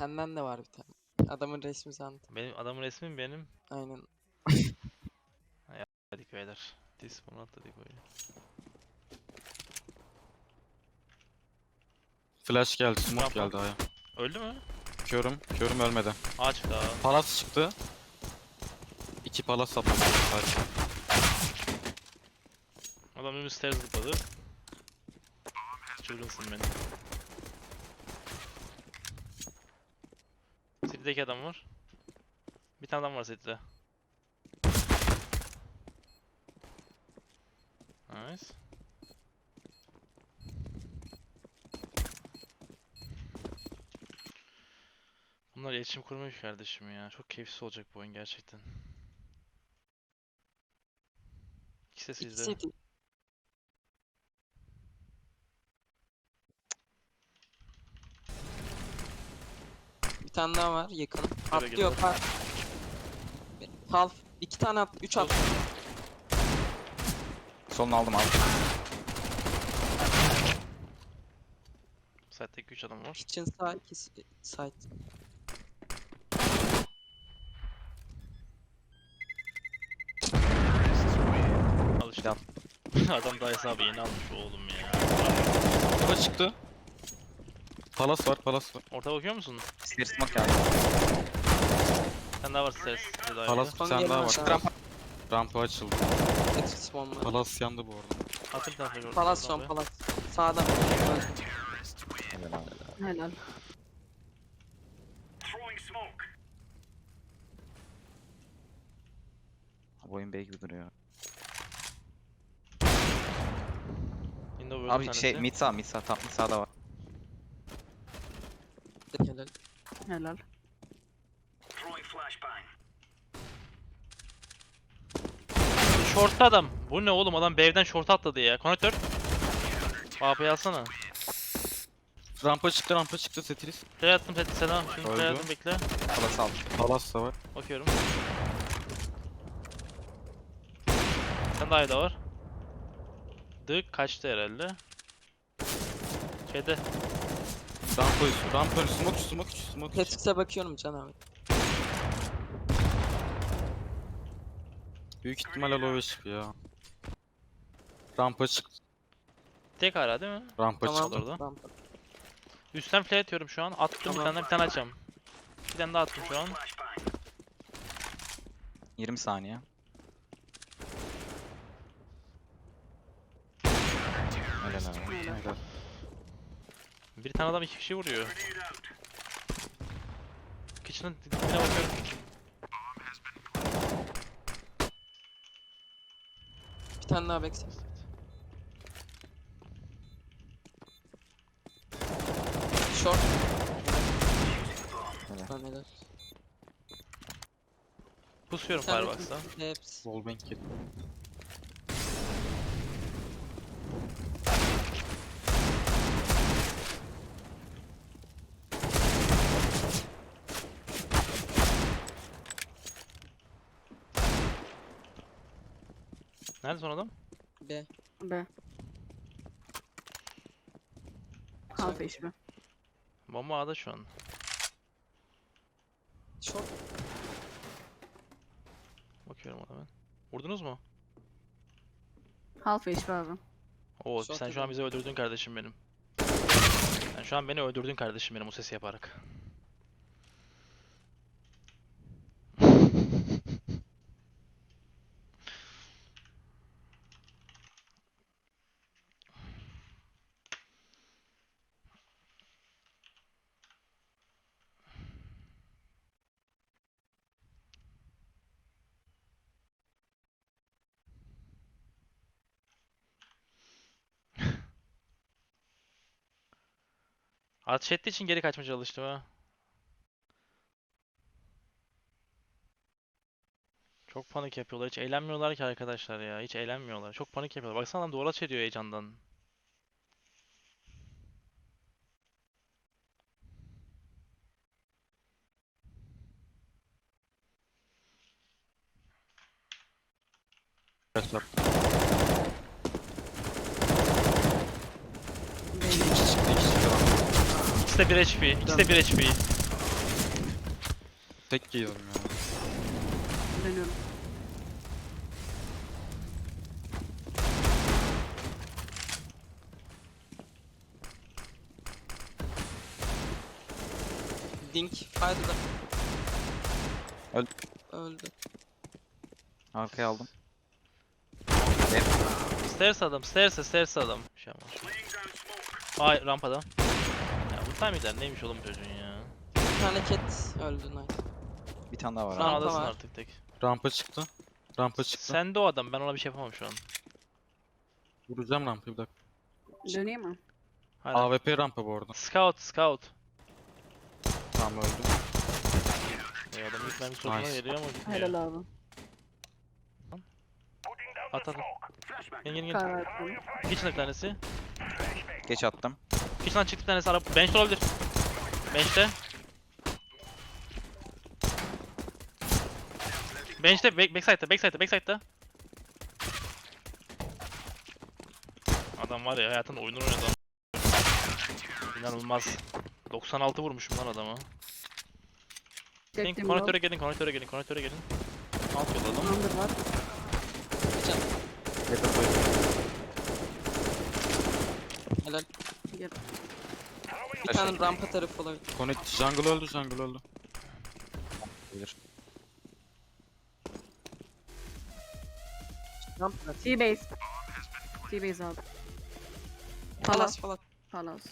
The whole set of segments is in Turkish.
Senden de var bir tane. Adamın resmi sandım. Benim adamın resmim benim. Aynen. Hadi beyler. Dis bunu atladık böyle. Flash geldi, smoke Rampa. geldi aya. Öldü mü? Körüm, körüm ölmedi. Ağaç daha. Palas çıktı. İki palas sapladı. Adam önümü stairs zıpladı. Çılgınsın beni. City'deki adam var. Bir tane adam var City'de. Nice. Bunlar iletişim kurmuyor ki kardeşim ya. Çok keyifsiz olacak bu oyun gerçekten. İkisi de sizde. Tane daha var yakın. Atlıyor par. Half. iki tane at. Üç at. Solunu aldım abi. Site'deki 3 adam var. Kitchen sağ ikisi side. Al işte. adam daha hesabı yeni almış oğlum ya. Burada çıktı. Palas var, palas var. Orta bakıyor musun? Stairs smoke geldi. Tane daha var daha Palas bir Son tane daha gelmez var. abi. Rampa, rampa açıldı. Tetris bomba. Palas yandı bu arada. Atın tane figür. Palas son palas. Sağdan. Helal. Bu oyun B gibi duruyor. Window Abi şey mid sağ mid sağ tam mid sağda var. Helal. Helal. Short'ta adam. Bu ne oğlum adam B'den short atladı ya. Konektör. AP'yi alsana. Rampa çıktı, rampa çıktı Setris. Play attım Fethi selam. Şimdi play Öldü. attım bekle. Palas aldım. Palas da var. Bakıyorum. Sen daha iyi de var. Dık kaçtı herhalde. Şeyde. Rampa üstü, rampa üstü, smoke üstü, smoke üstü, smoke üstü. Tetris'e bakıyorum Can abi. Büyük ihtimalle low çıkıyor ya. Rampa çıktı. Tek hala değil mi? Rampa Tamam. çıktı. orada. Tamam. Üstten play atıyorum şu an. Attım bir tane bir tane açacağım. Bir tane daha attım şu an. 20 saniye. Helal abi. Helal. Bir tane adam iki kişi vuruyor. Kitchen'ın dibine bakıyorum. Bir tane daha backside. Short. Lan helal. Pusuyorum Firebox'ta. Hepsi. Wallbang kill. Nerede son adam? B. B. Half HP. Bomba A'da şu an. Short. Bakıyorum ona ben. Vurdunuz mu? Half HP abi. Oo Short sen şu an bizi öldürdün kardeşim benim. Sen şu an beni öldürdün kardeşim benim o sesi yaparak. Ateş ettiği için geri kaçmaya çalıştım ha. Çok panik yapıyorlar. Hiç eğlenmiyorlar ki arkadaşlar ya. Hiç eğlenmiyorlar. Çok panik yapıyorlar. Baksana adam duvara çeviriyor heyecandan. Arkadaşlar. B. İki çıktı, iki çıktı. İkisi de 1 HP. İkisi de 1 HP. tek yiyorum ya. Dönüyorum. Dink. De. Öl. Öldü. Arkaya aldım. Stairs adam, stairs, stairs adam. Şey yapma. Ay rampada. Gider neymiş oğlum çocuğun ya. Bir tane cat öldü nice. Bir tane daha var Sen abi. Rampa adasın var. artık tek. Rampa çıktı. Rampa çıktı. Sen de o adam ben ona bir şey yapamam şu an. Vuracağım rampayı bir dakika. Döneyim mi? Hadi. AWP rampa bu arada. Scout, scout. Tamam öldü. Ya adam ilk mermi soruna Nice. geliyor ama gitmiyor. Helal abi. At at. Gel gel gel. Karar verdim. Kitchen bir tanesi. Geç attım. Kitchen'dan çıktı tanesi. Araba bench'te olabilir. Bench'te. Bench'te, back, backside'da, backside'da, backside'da. Adam var ya hayatında oyununu oynadı. İnanılmaz. 96 vurmuşum lan adama. Gelin, konektöre gelin, konektöre gelin, konektöre gelin. Alt yolladım. Under var. Bir can. Helal. Gel. Bir tane rampa tarafı olabilir. Connect jungle öldü jungle öldü. Bilir. Rampa. T-base. T-base abi. Palas falan. Palas.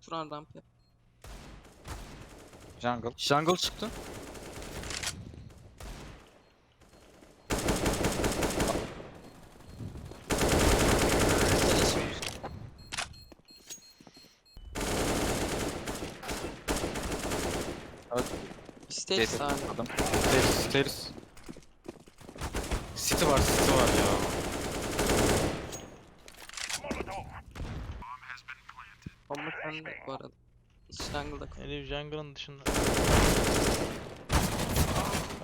Turan rampa. Jungle. Jungle çıktı. Stage Geç sahne. attım. Stairs stairs. City var city var ya. Bomba sende bu arada. Jungle'da kal. Elif Jungle'ın dışında.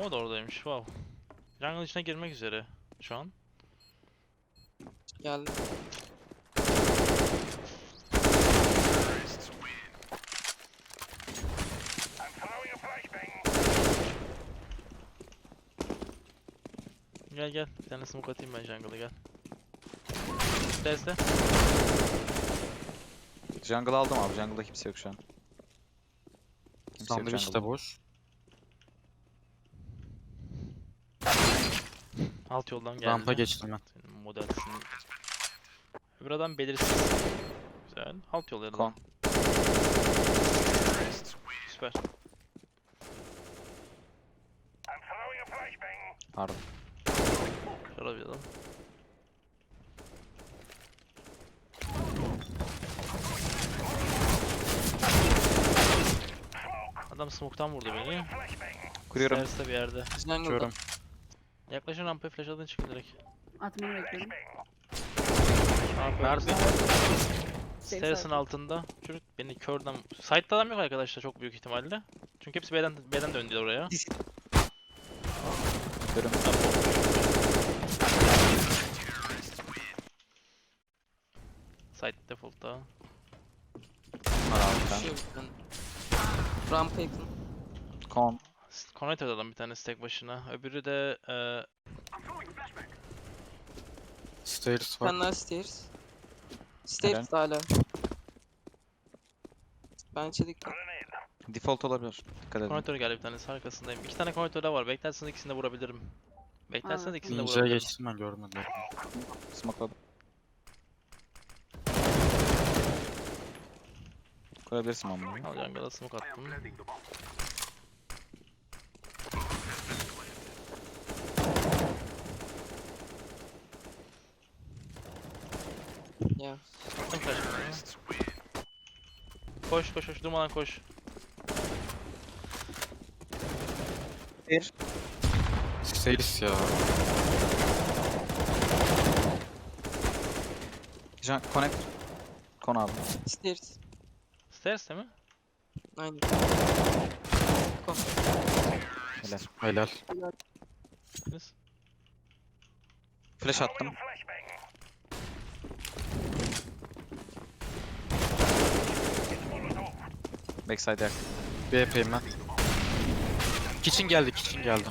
O da oradaymış. Wow. Jungle'ın içine girmek üzere şu an. geldi. Gel gel. Bir tane smoke atayım ben jungle'a gel. Deste. Jungle aldım abi. Jungle'da kimse yok şu an. Kimse yok Sandviç de jungle'da. boş. Alt yoldan geldi. Rampa geçtim ben. Senin modelsin. Öbür adam belirsiz. Güzel. Alt yol. Kon. Süper. Pardon. Şöyle adam. Smoke'tan vurdu beni. Kuruyorum. Stairs'te bir yerde. Jungle'da. Körüm. Yaklaşın rampaya flash atın çıkın direkt. Atmayı bekliyorum. Nerede? Stairs'ın side. altında. Çocuk beni körden... Side'da adam yok arkadaşlar çok büyük ihtimalle. Çünkü hepsi B'den, B'den döndüler oraya. Kuruyorum. Side default'ta. Var abi. Rampa yakın. Kon. Connected adam bir tanesi tek başına. Öbürü de e, Stairs var. daha stairs. Stairs hala. Bence dikkat. Default olabilir. Dikkat edin. Konektör geldi bir tanesi arkasındayım. İki tane konektör de var. Beklerseniz ikisini de vurabilirim. Beklerseniz ikisini de İnceye vurabilirim. geçtim ben görmedim. Smokeladım. Koyabilirsin bombayı. Al jungle'a smoke attım. Ya. Attım flash'ını. Koş koş koş durmadan koş. Bir. Stairs ya. Jun connect. Kon abi. Stairs. Stairs değil mi? Aynen. Helal. Helal. Biz. Flash attım. Backside yak. BP'yim ben. Kitchen geldi, kitchen geldi.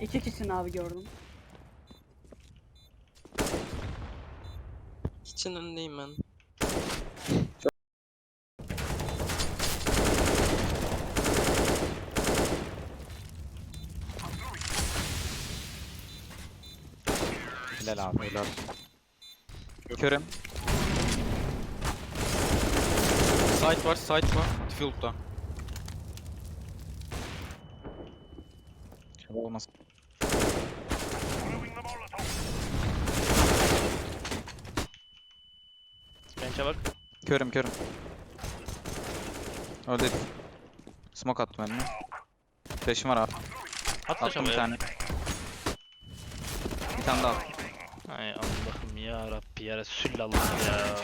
İki kişinin abi gördüm. Kitchen önündeyim ben. Helal abi. Helal. Körüm. Site var, site var. Field'da. Olmaz. Bench'e bak. Körüm körüm. Öldü. Smoke attım önüne. Flash'im var abi. At Attım bir tane. Bir tane daha. attım. Ay Allah'ım ya Rabbi ya Resulallah ya.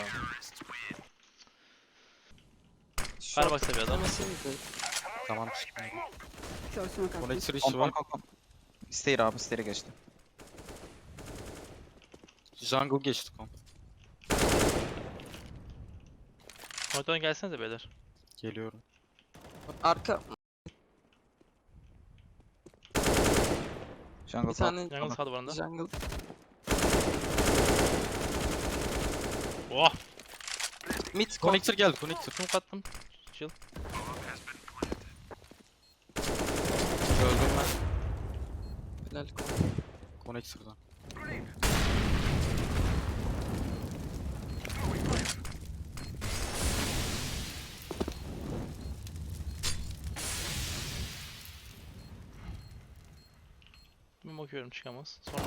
Ver bak seviye adam. Demeseydi. Tamam çıkmıyor. Short smoke attım. Connector Kom işi var. Stair abi stair'e geçti. Jungle geçti kom. Ortadan gelsenize beyler. Geliyorum. Arka Jungle bir sağ. tane Jungle sağ duvarında. jungle. Oh! Mid kon. Connector geldi, connector. Smoke attım. Chill. Öldüm ben. Helal. Connector'dan. Bakıyorum çıkamaz. Sonra.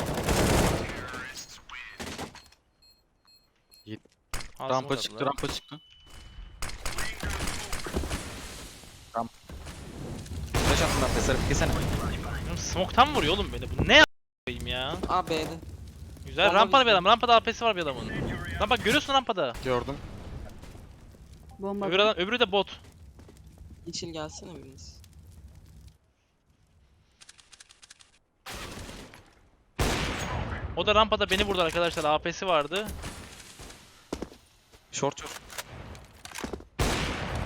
Rampa çıktı, rampa çıktı. Flash attım ben Fesar'ı. Kesene. Oğlum Smoke'tan vuruyor oğlum beni. Bu ne yapayım ya? A B'de. Güzel. Bomba Rampada bir adam. Rampada AP'si var bir adamın. Lan bak görüyorsun rampada. Gördüm. Bomba Öbür, adam, öbürü de bot. İçin gelsene biriniz. O da rampada beni vurdu arkadaşlar. AP'si vardı. Short short.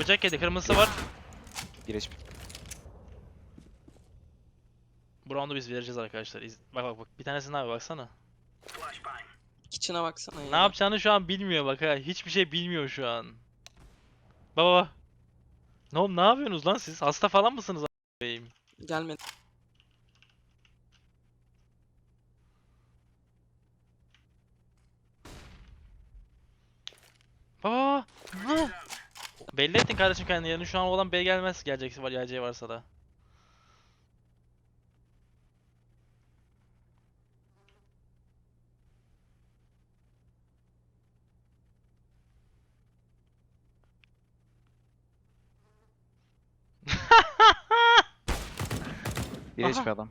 Bıçak yedi. Kırmızısı var. Bir HP. Bu round'u biz vereceğiz arkadaşlar. İz- Bak bak bak. Bir tanesine abi baksana. Kitchen'a baksana ya. Ne yapacağını şu an bilmiyor bak ha. Hiçbir şey bilmiyor şu an. Baba baba. Ne oğlum ne yapıyorsunuz lan siz? Hasta falan mısınız a**ayım? Gelmedi. Baba baba. Belli ettin kardeşim kendini yerini. Şu an olan B gelmez. Gelecek var geleceği varsa da. Bir Aha. HP adam.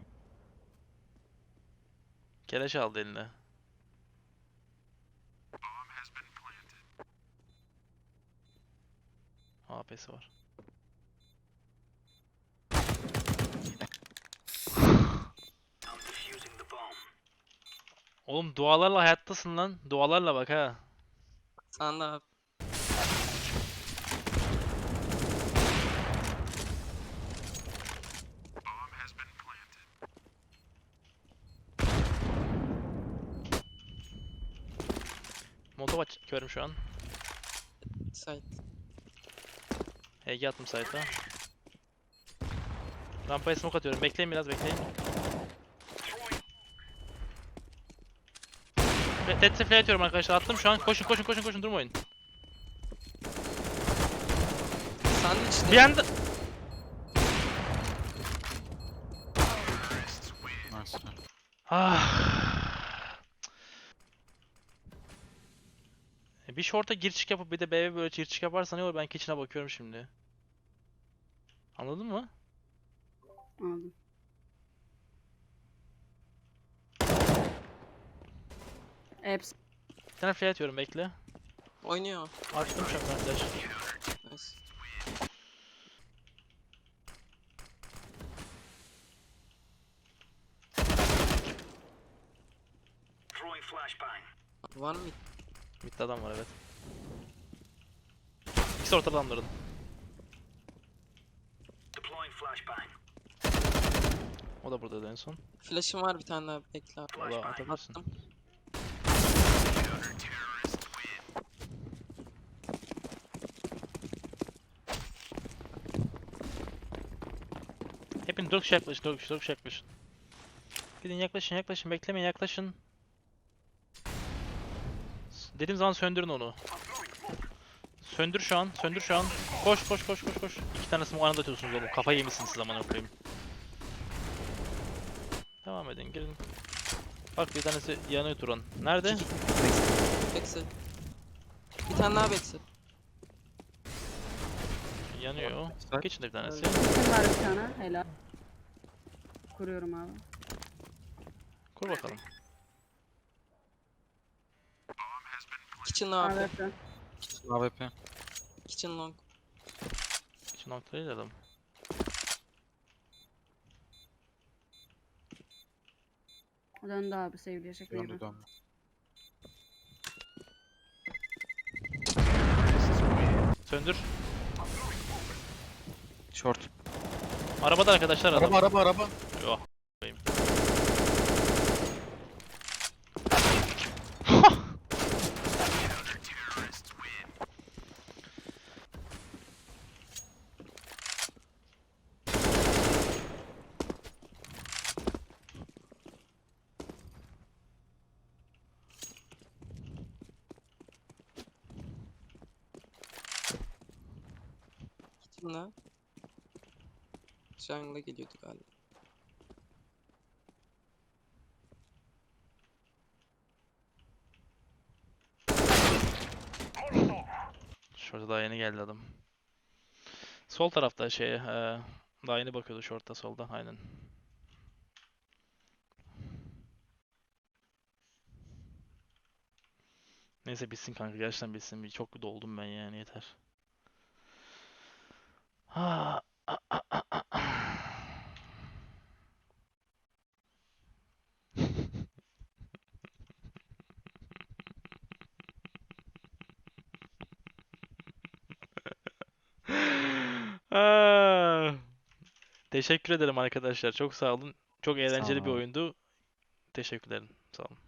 Keleş aldı eline. AP'si var. Oğlum dualarla hayattasın lan. Dualarla bak ha. Sen de abi. Molotov açıyorum şu an. Side. HG attım site'a. Rampaya smoke atıyorum. Bekleyin biraz bekleyin. Tetris flare atıyorum arkadaşlar. Attım şu an. Koşun koşun koşun koşun durmayın. Sandwich Bir anda... Ah. E, Bir short'a gir çık yapıp bir de B'ye böyle gir çık yaparsan ne olur ben kitchen'a bakıyorum şimdi. Anladın mı? Anladım. Eps. Bir tane free atıyorum bekle. Oynuyor. Açtım şu an Var mı? Bitti adam var evet. İkisi ortalandırdım. O da buradaydı en son. Flash'ım var bir tane daha bekle abi. Da atabilirsin. Attım. Hepin dört kişi yaklaşın, dört kişi, dört kişi yaklaşın. Gidin yaklaşın, yaklaşın, beklemeyin, yaklaşın. Dediğim zaman söndürün onu. Söndür şu an, söndür şu an. Koş, koş, koş, koş, koş. İki tanesini o anda atıyorsunuz oğlum. Kafayı yemişsiniz koyayım. Devam edin, girin. Bak bir tanesi yanıyor Turan. Nerede? Backside. Bir tane daha backside. Yanıyor. Geçin de bir tanesi. Kim var bir tane? Helal. Kuruyorum abi. Kur bakalım. Kitchen. AWP. AWP. Kitchen long. Geçin noktayı dedim. Döndü abi sevgili şaka gibi. Döndü döndü. Söndür. Short. Arabada arkadaşlar adam. Araba araba araba. Yok. koyayım. Kitchen'la. Jungle'a geliyordu galiba. Şurada daha yeni geldi adam. Sol tarafta şey, eee daha yeni bakıyordu şortta soldan aynen. Neyse bitsin kanka gerçekten bitsin. Bir Çok doldum ben yani yeter. Ha. Ah. Teşekkür ederim arkadaşlar. Çok sağ olun. Çok eğlenceli bir olun. oyundu. Teşekkür ederim. Sağ olun.